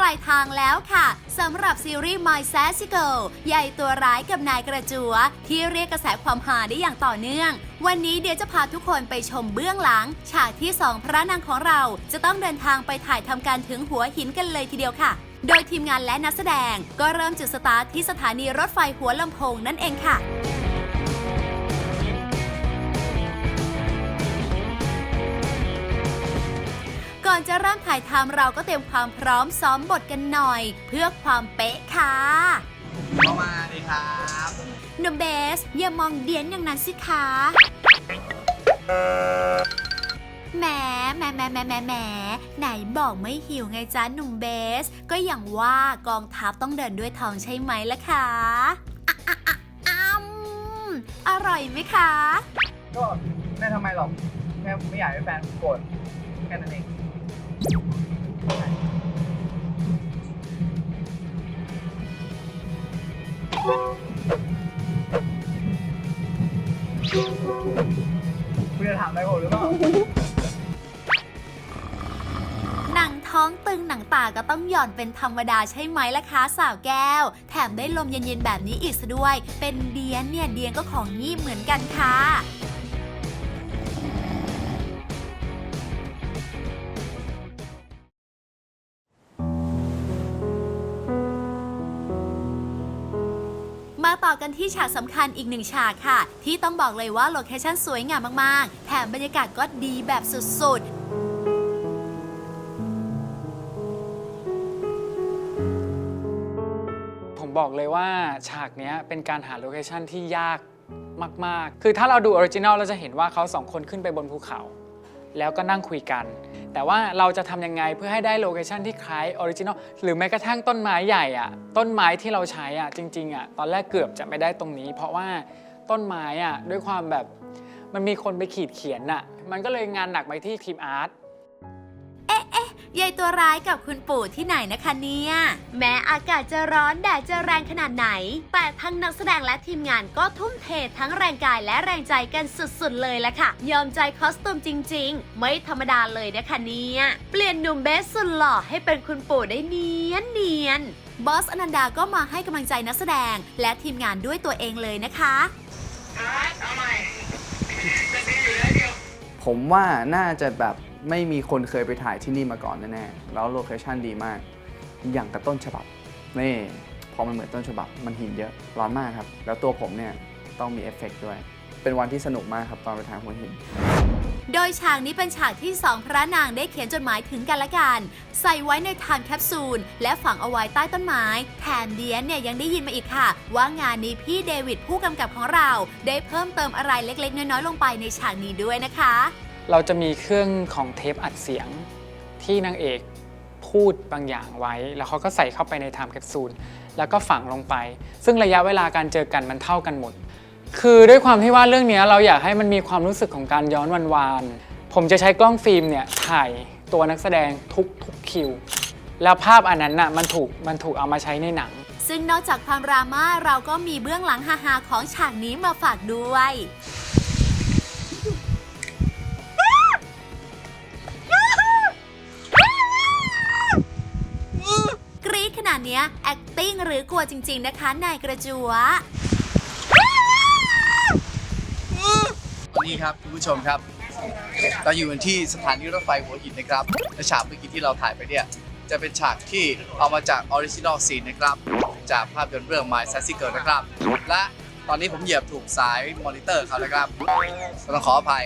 ปลายทางแล้วค่ะสำหรับซีรีส์ My Sassy Girl ใหญ่ตัวร้ายกับนายกระจัว ที่เรียกกระแสความฮาได้อย่างต่อเนื่อง วันนี้เดี๋ยวจะพาทุกคนไปชมเบื้องหลัง ฉากที่สองพระนางของเราจะต้องเดินทางไปถ่ายทำการถึงหัวหินกันเลยทีเดียวค่ะ โดยทีมงานและนักแสดงก็เริ่มจุดสตาร์ทที่สถานีรถไฟหัวลำโพงนั่นเองค่ะ ก่อนจะเริ่มถ่ายทำเราก็เตรียมความพร้อมซ้อมบทกันหน่อย เพื่อความเป๊ะค่ะเข้ามาดีครับหนุ่มเบสอย่ามองเดียนอย่างนั้นสิคะแหมแหมแหมแหมแหมแหมไหนบอกไม่หิวไงจ๊ะหนุ่มเบส ก็อย่างว่ากองทัพต้องเดินด้วยทองใช่ไหมล่ะคะอะอะอะอ้ำอร่อยไหมคะ ก็ไม่ทำไมหรอกแค่ไม่อยากให้แฟนโกรธแค่นั้นเอง คุณจะถามอะไรผมหรือเปล่าหนังท้องตึงหนังตาก็ต้องหย่อนเป็นธรรมดาใช่ไหมล่ะคะสาวแก้ว แถมได้ลมเย็นๆแบบนี้อีกซะด้วย เป็นเดียนเนี่ยเดียนก็ของงีบเหมือนกันค่ะ มาต่อกันที่ฉากสำคัญอีกหนึ่งฉากค่ะ ที่ต้องบอกเลยว่าโลเคชั่นสวยงามมากๆ แถมบรรยากาศก็ดีแบบสุดๆผมบอกเลยว่าฉากนี้เป็นการหาโลเคชันที่ยากมาก ๆ คือถ้าเราดูออริจินอลเราจะเห็นว่าเขาสองคนขึ้นไปบนภูเขา แล้วก็นั่งคุยกัน แต่ว่าเราจะทำยังไงเพื่อให้ได้โลเคชันที่คล้ายออริจินอลหรือแม้กระทั่งต้นไม้ใหญ่อะต้นไม้ที่เราใช้อะจริงๆอะตอนแรกเกือบจะไม่ได้ตรงนี้ เพราะว่าต้นไม้อะด้วยความแบบมันมีคนไปขีดเขียนอะมันก็เลยงานหนักไปที่ทีมอาร์ต ยายตัวร้ายกับคุณปู่ที่ไหนนะคะเนี่ย แม้อากาศจะร้อนแดดจะแรงขนาดไหน แต่ทั้งนักแสดงและทีมงานก็ทุ่มเททั้งแรงกายและแรงใจกันสุดๆเลยละค่ะ ยอมใจคอสตูมจริง ๆ ไม่ธรรมดาเลยนะคะเนี่ยเปลี่ยนหนุ่มเบสสุดหล่อให้เป็นคุณปู่ได้เนียนเนียนบอสอนันดาก็มาให้กำลังใจนักแสดงและทีมงานด้วยตัวเองเลยนะคะผมว่าน่าจะแบบ ไม่มีคนเคยไปถ่ายที่นี่มาก่อนแน่ๆแล้วโลเคชั่นดีมาก อย่างกับต้นฉบับนี่พอมันเหมือนต้นฉบับมันหินเยอะร้อนมากครับ แล้วตัวผมเนี่ยต้องมีเอฟเฟกต์ด้วย เป็นวันที่สนุกมากครับตอนไปถ่ายหัวหินโดยฉากนี้เป็นฉากที่สองพระนางได้เขียนจดหมายถึงกันและกัน ใส่ไว้ในไทม์แคปซูลและฝังเอาไว้ใต้ต้นไม้ แถมเดียนเนี่ยยังได้ยินมาอีกค่ะ ว่างานนี้พี่เดวิดผู้กำกับของเรา ได้เพิ่มเติมอะไรเล็กๆ น้อยๆลงไปในฉากนี้ด้วยนะคะ เราจะมีเครื่องของเทปอัดเสียงที่นางเอกพูดบางอย่างไว้ แล้วเขาก็ใส่เข้าไปในไทม์แคปซูลแล้วก็ฝังลงไป ซึ่งระยะเวลาการเจอกันมันเท่ากันหมด คือด้วยความที่ว่าเรื่องนี้เราอยากให้มันมีความรู้สึกของการย้อนวันวานผมจะใช้กล้องฟิล์มเนี่ยถ่ายตัวนักแสดงทุกทุกคิว แล้วภาพอันนั้นน่ะมันถูกมันถูกเอามาใช้ในหนัง ซึ่งนอกจากความดราม่าเราก็มีเบื้องหลังฮาๆของฉากนี้มาฝากด้วย นาดเนี้ย acting หรือกลัวจริง ๆ นะคะ นายกระจัวนนี้ครับคุณผู้ชมครับ เราอยู่กันที่สถานีรถไฟหัวหินนะครับและฉากเมื่อกี้ที่เราถ่ายไปเนี่ย จะเป็นฉากที่เอามาจากออริจินอลซีนนะครับ จากภาพยนตร์เรื่อง My Sassy Girl นะครับ และตอนนี้ผมเหยียบถูกสายมอนิเตอร์เขานะครับต้องขออภัย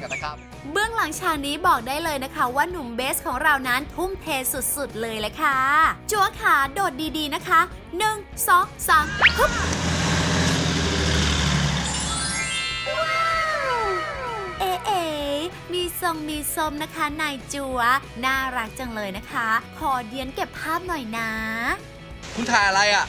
กันนะครับ เบื้องหลังฉากนี้บอกได้เลยนะคะ ว่าหนุ่มเบสของเรานั้นทุ่มเทสุดๆเลยแหละค่ะ จัวขาโดดดีๆนะคะ 1 2 3ฮึบเอ๋เอ๋มีทรงมีสมนะคะนายจัว น่ารักจังเลยนะคะ ขอเดียนเก็บภาพหน่อยนะ คุณถ่ายอะไรอะ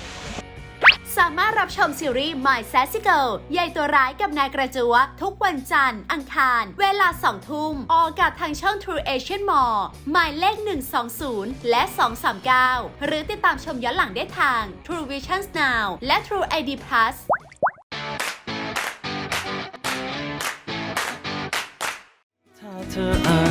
สามารถรับชมซีรีส์ My Sassy Girl ใหญ่ตัวร้ายกับนายกระจัว ทุกวันจันทร์ อังคาร เวลา 2 ทุ่ม ออกอากาศทางช่อง True Asian Mall หมายเลข 120 และ 239 หรือติดตามชมย้อนหลังได้ทาง True Visions Now และ True ID Plus ถ้าเธออ่า